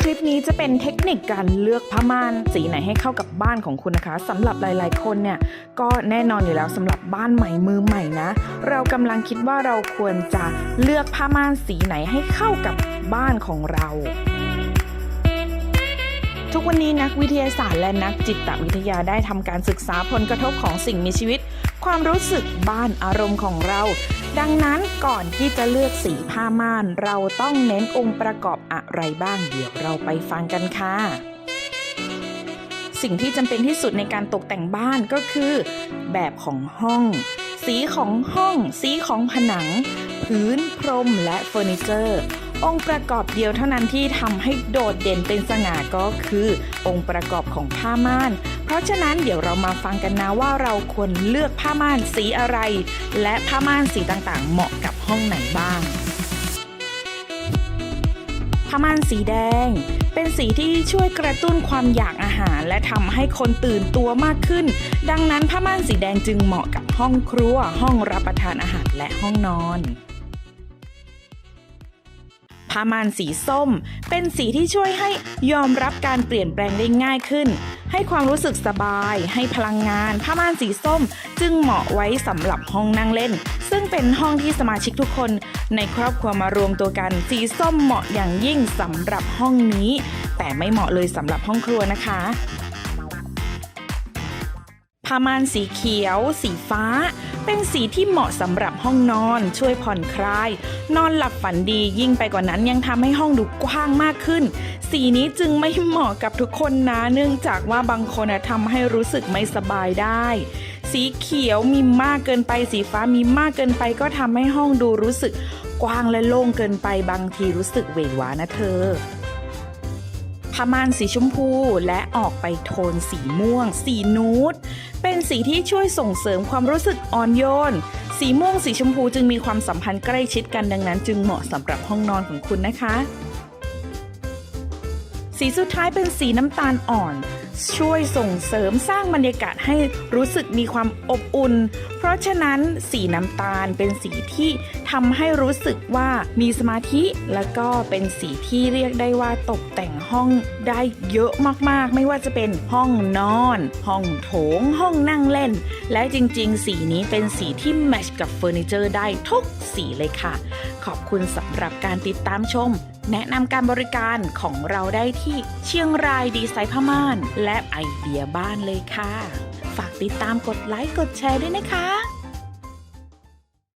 คลิปนี้จะเป็นเทคนิคการเลือกผ้าม่านสีไหนให้เข้ากับบ้านของคุณนะคะสำหรับหลาย ๆ คนเนี่ยก็แน่นอนอยู่แล้วสำหรับบ้านใหม่มือใหม่นะ เรากำลังคิดว่าเราควรจะเลือกผ้าม่านสีไหนให้เข้ากับบ้านของเราทุกวันนี้นักวิทยาศาสตร์และนักจิตวิทยาได้ทำการศึกษาผลกระทบของสิ่งมีชีวิต ความรู้สึกบ้านอารมณ์ของเรา ดังนั้นก่อนที่จะเลือกสีผ้าม่าน เราต้องเน้นองค์ประกอบอะไรบ้าง เดี๋ยวเราไปฟังกันค่ะ สิ่งที่จำเป็นที่สุดในการตกแต่งบ้านก็คือ แบบของห้อง สีของห้อง สีของผนัง พื้นพรมและเฟอร์นิเจอร์ องค์ประกอบเดียวเท่านั้นที่ทำให้โดดเด่นเป็นสง่าก็คือ องค์ประกอบของผ้าม่าน เพราะฉะนั้นเดี๋ยวเรามาฟังกันนะว่าเราควรเลือกผ้าม่านสีอะไร และผ้าม่านสีต่างๆ เหมาะกับห้องไหนบ้าง ผ้าม่านสีแดงเป็นสีที่ช่วยกระตุ้นความอยากอาหาร และทำให้คนตื่นตัวมากขึ้น ดังนั้นผ้าม่านสีแดงจึงเหมาะกับห้องครัว ห้องรับประทานอาหารและห้องนอน ผ้าม่านสีส้ม เป็นสีที่ช่วยให้ยอมรับการเปลี่ยนแปลงได้ง่ายขึ้น ให้ความรู้สึกสบาย ให้พลังงาน ผ้าม่านสีส้ม จึงเหมาะไว้สำหรับห้องนั่งเล่น ซึ่งเป็นห้องที่สมาชิกทุกคน ในครอบครัวมารวมตัวกัน สีส้มเหมาะอย่างยิ่งสำหรับห้องนี้ แต่ไม่เหมาะเลยสำหรับห้องครัวนะคะผ้าม่านสีเขียว สีฟ้า เป็นสีที่เหมาะสำหรับห้องนอน ช่วยผ่อนคลาย นอนหลับฝันดียิ่งไปกว่านั้นยังทำให้ห้องดูกว้างมากขึ้น สีนี้จึงไม่เหมาะกับทุกคนนะ เนื่องจากว่าบางคนทำให้รู้สึกไม่สบายได้ สีเขียวมีมากเกินไป สีฟ้ามีมากเกินไป ก็ทำให้ห้องดูรู้สึกกว้างและโล่งเกินไปบางทีรู้สึกเวหวานะเธอผ้าม่านสีชมพูและออกไปโทนสีม่วง สีนูด เป็นสีที่ช่วยส่งเสริมความรู้สึกอ่อนโยน สีม่วงสีชมพูจึงมีความสัมพันธ์ใกล้ชิดกันดังนั้น จึงเหมาะสำหรับห้องนอนของคุณนะคะ สีสุดท้ายเป็นสีน้ำตาลอ่อน ช่วยส่งเสริมสร้างบรรยากาศให้รู้สึกมีความอบอุ่น เพราะฉะนั้นสีน้ำตาลเป็นสีที่ ทำให้รู้สึกว่ามีสมาธิ แล้วก็เป็นสีที่เรียกได้ว่าตกแต่งห้องได้เยอะมากๆ ไม่ว่าจะเป็นห้องนอน ห้องโถง ห้องนั่งเล่น และจริงๆ สีนี้เป็นสีที่แมทช์กับเฟอร์นิเจอร์ได้ทุกสีเลยค่ะ ขอบคุณสำหรับการติดตามชม แนะนำการบริการของเราได้ที่เชียงรายดีไซน์ผ้าม่าน และไอเดียบ้านเลยค่ะ ฝากติดตามกดไลค์กดแชร์ด้วยนะคะ